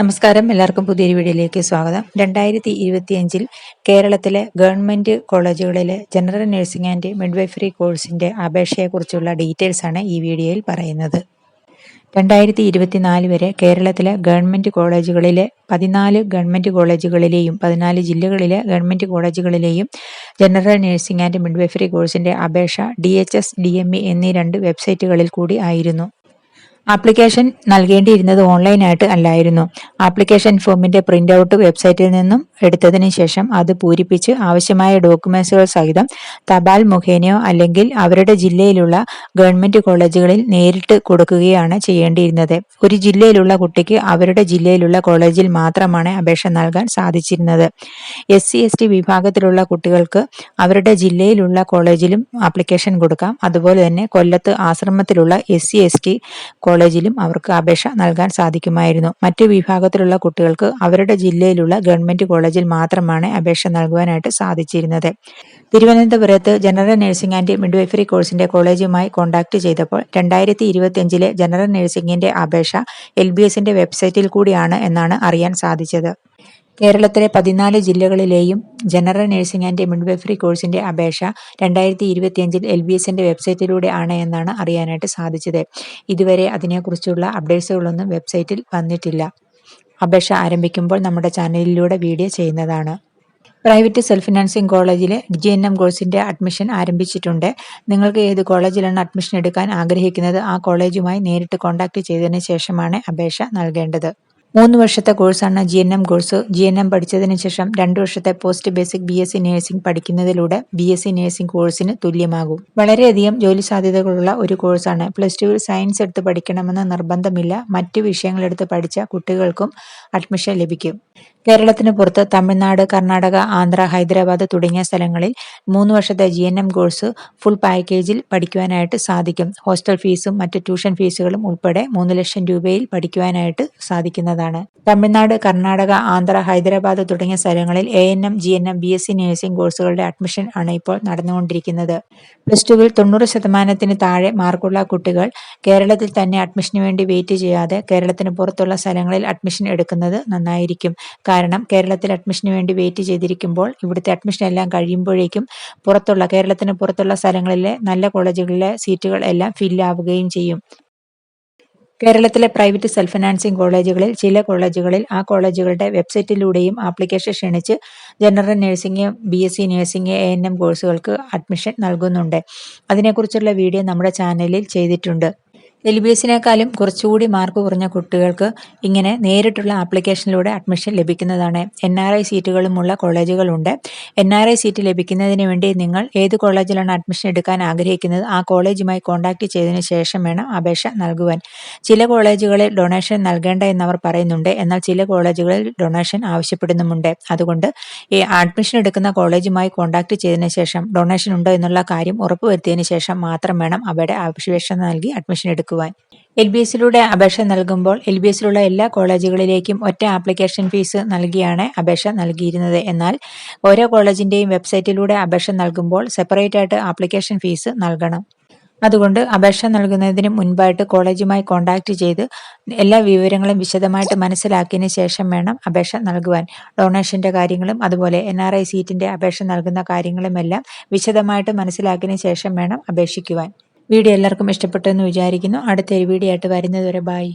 നമസ്കാരം. എല്ലാവർക്കും പുതിയൊരു വീഡിയോയിലേക്ക് സ്വാഗതം. രണ്ടായിരത്തി ഇരുപത്തിയഞ്ചിൽ കേരളത്തിലെ ഗവൺമെന്റ് കോളേജുകളിലെ ജനറൽ നഴ്സിംഗ് ആൻഡ് മിഡ്വൈഫറി കോഴ്സിന്റെ അപേക്ഷയെക്കുറിച്ചുള്ള ഡീറ്റെയിൽസ് ആണ് ഈ വീഡിയോയിൽ പറയുന്നത്. രണ്ടായിരത്തി ഇരുപത്തിനാല് വരെ കേരളത്തിലെ ഗവൺമെന്റ് കോളേജുകളിലെ പതിനാല് ഗവൺമെന്റ് കോളേജുകളിലെയും പതിനാല് ജില്ലകളിലെ ഗവൺമെന്റ് കോളേജുകളിലെയും ജനറൽ നഴ്സിംഗ് ആൻഡ് മിഡ്വൈഫറി കോഴ്സിന്റെ അപേക്ഷ D H S D M E എന്നീ രണ്ട് വെബ്സൈറ്റുകളിൽ കൂടി ആയിരുന്നു. ആപ്ലിക്കേഷൻ നൽകേണ്ടിയിരുന്നത് ഓൺലൈനായിട്ട് അല്ലായിരുന്നു. ആപ്ലിക്കേഷൻ ഫോമിന്റെ പ്രിന്റ് ഔട്ട് വെബ്സൈറ്റിൽ നിന്നും എടുത്തതിന് ശേഷം അത് പൂരിപ്പിച്ച് ആവശ്യമായ ഡോക്യുമെന്റ്സുകൾ സഹിതം തപാൽ മുഖേനയോ അല്ലെങ്കിൽ അവരുടെ ജില്ലയിലുള്ള ഗവൺമെന്റ് കോളേജുകളിൽ നേരിട്ട് കൊടുക്കുകയാണ് ചെയ്യേണ്ടിയിരുന്നത്. ഒരു ജില്ലയിലുള്ള കുട്ടിക്ക് അവരുടെ ജില്ലയിലുള്ള കോളേജിൽ മാത്രമാണ് അപേക്ഷ നൽകാൻ സാധിച്ചിരുന്നത്. എസ് സി എസ് ടി വിഭാഗത്തിലുള്ള കുട്ടികൾക്ക് അവരുടെ ജില്ലയിലുള്ള കോളേജിലും ആപ്ലിക്കേഷൻ കൊടുക്കാം. അതുപോലെ തന്നെ കൊല്ലത്ത് ആശ്രമത്തിലുള്ള എസ് സി എസ് ടി കോളേജിലും അവർക്ക് അപേക്ഷ നൽകാൻ സാധിക്കുമായിരുന്നു. മറ്റു വിഭാഗത്തിലുള്ള കുട്ടികൾക്ക് അവരുടെ ജില്ലയിലുള്ള ഗവൺമെന്റ് കോളേജിൽ മാത്രമാണ് അപേക്ഷ നൽകുവാനായിട്ട് സാധിച്ചിരുന്നത്. തിരുവനന്തപുരത്ത് ജനറൽ നഴ്സിംഗ് ആൻഡ് മിഡ്വൈഫറി കോഴ്സിന്റെ കോളേജുമായി കോൺടാക്ട് ചെയ്തപ്പോൾ രണ്ടായിരത്തി ഇരുപത്തിയഞ്ചിലെ ജനറൽ നഴ്സിംഗിന്റെ അപേക്ഷ എൽ ബി എസിന്റെ വെബ്സൈറ്റിൽ കൂടിയാണ് എന്നാണ് അറിയാൻ സാധിച്ചത്. കേരളത്തിലെ പതിനാല് ജില്ലകളിലെയും ജനറൽ നഴ്സിംഗ് ആൻഡ് മിഡ്വൈഫറി കോഴ്സിന്റെ അപേക്ഷ രണ്ടായിരത്തി ഇരുപത്തിയഞ്ചിൽ എൽ ബി എസിന്റെ വെബ്സൈറ്റിലൂടെ ആണ് എന്നാണ് അറിയാനായിട്ട് സാധിച്ചത്. ഇതുവരെ അതിനെക്കുറിച്ചുള്ള അപ്ഡേറ്റ്സുകളൊന്നും വെബ്സൈറ്റിൽ വന്നിട്ടില്ല. അപേക്ഷ ആരംഭിക്കുമ്പോൾ നമ്മുടെ ചാനലിലൂടെ വീഡിയോ ചെയ്യുന്നതാണ്. പ്രൈവറ്റ് സെൽഫ് ഫിനാൻസിംഗ് കോളേജിലെ ജി എൻ എം കോഴ്സിന്റെ അഡ്മിഷൻ ആരംഭിച്ചിട്ടുണ്ട്. നിങ്ങൾക്ക് ഏത് കോളേജിലാണ് അഡ്മിഷൻ എടുക്കാൻ ആഗ്രഹിക്കുന്നത് ആ കോളേജുമായി നേരിട്ട് കോൺടാക്റ്റ് ചെയ്തതിന് ശേഷമാണ് അപേക്ഷ നൽകേണ്ടത്. മൂന്ന് വർഷത്തെ കോഴ്സാണ് G N M course. G N M പഠിച്ചതിന് ശേഷം രണ്ട് വർഷത്തെ post basic B S C nursing പഠിക്കുന്നതിലൂടെ ബി എസ് സി നഴ്സിംഗ് കോഴ്സിന് തുല്യമാകും. വളരെയധികം ജോലി സാധ്യതകളുള്ള ഒരു കോഴ്സാണ്. പ്ലസ് ടുവിൽ സയൻസ് എടുത്ത് പഠിക്കണമെന്ന് നിർബന്ധമില്ല. മറ്റു വിഷയങ്ങളെടുത്ത് പഠിച്ച കുട്ടികൾക്കും അഡ്മിഷൻ ലഭിക്കും. കേരളത്തിന് പുറത്ത് തമിഴ്നാട് കർണാടക ആന്ധ്ര ഹൈദരാബാദ് തുടങ്ങിയ സ്ഥലങ്ങളിൽ മൂന്ന് വർഷത്തെ G N M course full പാക്കേജിൽ പഠിക്കുവാനായിട്ട് സാധിക്കും. ഹോസ്റ്റൽ ഫീസും മറ്റ് ട്യൂഷൻ ഫീസുകളും ഉൾപ്പെടെ മൂന്ന് ലക്ഷം രൂപയിൽ പഠിക്കുവാനായിട്ട് സാധിക്കുന്നതാണ്. തമിഴ്നാട് കർണാടക ആന്ധ്ര ഹൈദരാബാദ് തുടങ്ങിയ സ്ഥലങ്ങളിൽ A N M G N M B S C nursing കോഴ്സുകളുടെ അഡ്മിഷൻ ആണ് ഇപ്പോൾ നടന്നുകൊണ്ടിരിക്കുന്നത്. പ്ലസ് ടുവിൽ തൊണ്ണൂറ് ശതമാനത്തിന് താഴെ മാർക്കുള്ള കുട്ടികൾ കേരളത്തിൽ തന്നെ അഡ്മിഷന് വേണ്ടി വെയിറ്റ് ചെയ്യാതെ കേരളത്തിന് പുറത്തുള്ള സ്ഥലങ്ങളിൽ അഡ്മിഷൻ എടുക്കുന്നത് നന്നായിരിക്കും. കാരണം കേരളത്തിൽ അഡ്മിഷന് വേണ്ടി വെയിറ്റ് ചെയ്തിരിക്കുമ്പോൾ ഇവിടുത്തെ അഡ്മിഷൻ എല്ലാം കഴിയുമ്പോഴേക്കും പുറത്തുള്ള കേരളത്തിന് പുറത്തുള്ള സ്ഥലങ്ങളിലെ നല്ല കോളേജുകളിലെ സീറ്റുകൾ എല്ലാം ഫില്ലാവുകയും ചെയ്യും. കേരളത്തിലെ പ്രൈവറ്റ് സെൽഫ് ഫിനാൻസിംഗ് കോളേജുകളിൽ ചില കോളേജുകളിൽ ആ കോളേജുകളുടെ വെബ്സൈറ്റിലൂടെയും application ക്ഷണിച്ച് general nursing B S C nursing A N M കോഴ്സുകൾക്ക് അഡ്മിഷൻ നൽകുന്നുണ്ട്. അതിനെക്കുറിച്ചുള്ള വീഡിയോ നമ്മുടെ ചാനലിൽ ചെയ്തിട്ടുണ്ട്. എസിനേക്കാളും കുറച്ചുകൂടി മാർക്ക് കുറഞ്ഞ കുട്ടികൾക്ക് ഇങ്ങനെ നേരിട്ടുള്ള ആപ്ലിക്കേഷനിലൂടെ അഡ്മിഷൻ ലഭിക്കുന്നതാണ്. എൻ ആർ ഐ സീറ്റുകളുമുള്ള കോളേജുകളുണ്ട്. എൻ ആർ ഐ സീറ്റ് ലഭിക്കുന്നതിന് വേണ്ടി നിങ്ങൾ ഏത് കോളേജിലാണ് അഡ്മിഷൻ എടുക്കാൻ ആഗ്രഹിക്കുന്നത് ആ കോളേജുമായി കോൺടാക്ട് ചെയ്തതിന് ശേഷം വേണം അപേക്ഷ നൽകുവാൻ. ചില കോളേജുകളിൽ ഡൊണേഷൻ നൽകേണ്ട എന്നവർ പറയുന്നുണ്ട്. എന്നാൽ ചില കോളേജുകളിൽ ഡൊണേഷൻ ആവശ്യപ്പെടുന്നുമുണ്ട്. അതുകൊണ്ട് ഈ അഡ്മിഷൻ എടുക്കുന്ന കോളേജുമായി കോൺടാക്ട് ചെയ്തതിന് ശേഷം ഡൊണേഷൻ ഉണ്ടോ എന്നുള്ള കാര്യം ഉറപ്പുവരുത്തിയതിന് ശേഷം മാത്രം വേണം അവരുടെ അപേക്ഷ നൽകി അഡ്മിഷൻ എടുക്കുക എടുക്കുവാൻ എൽ ബി എസിലൂടെ അപേക്ഷ നൽകുമ്പോൾ എൽ ബി എസിലുള്ള എല്ലാ കോളേജുകളിലേക്കും ഒറ്റ ആപ്ലിക്കേഷൻ ഫീസ് നൽകിയാണ് അപേക്ഷ നൽകിയിരുന്നത്. എന്നാൽ ഓരോ കോളേജിന്റെയും വെബ്സൈറ്റിലൂടെ അപേക്ഷ നൽകുമ്പോൾ സെപ്പറേറ്റ് ആയിട്ട് ആപ്ലിക്കേഷൻ ഫീസ് നൽകണം. അതുകൊണ്ട് അപേക്ഷ നൽകുന്നതിന് മുൻപായിട്ട് കോളേജുമായി കോൺടാക്റ്റ് ചെയ്ത് എല്ലാ വിവരങ്ങളും വിശദമായിട്ട് മനസ്സിലാക്കിയതിന് ശേഷം വേണം അപേക്ഷ നൽകുവാൻ. ഡൊണേഷന്റെ കാര്യങ്ങളും അതുപോലെ എൻ ആർ ഐ സീറ്റിന്റെ അപേക്ഷ നൽകുന്ന കാര്യങ്ങളുമെല്ലാം വിശദമായിട്ട് മനസ്സിലാക്കിയതിന് ശേഷം വേണം അപേക്ഷിക്കുവാൻ. വീഡിയോ എല്ലാവർക്കും ഇഷ്ടപ്പെട്ടു എന്ന് വിചാരിക്കുന്നു. അടുത്തൊരു വീഡിയോ ആയിട്ട് വരുന്നതുവരെ ബായ്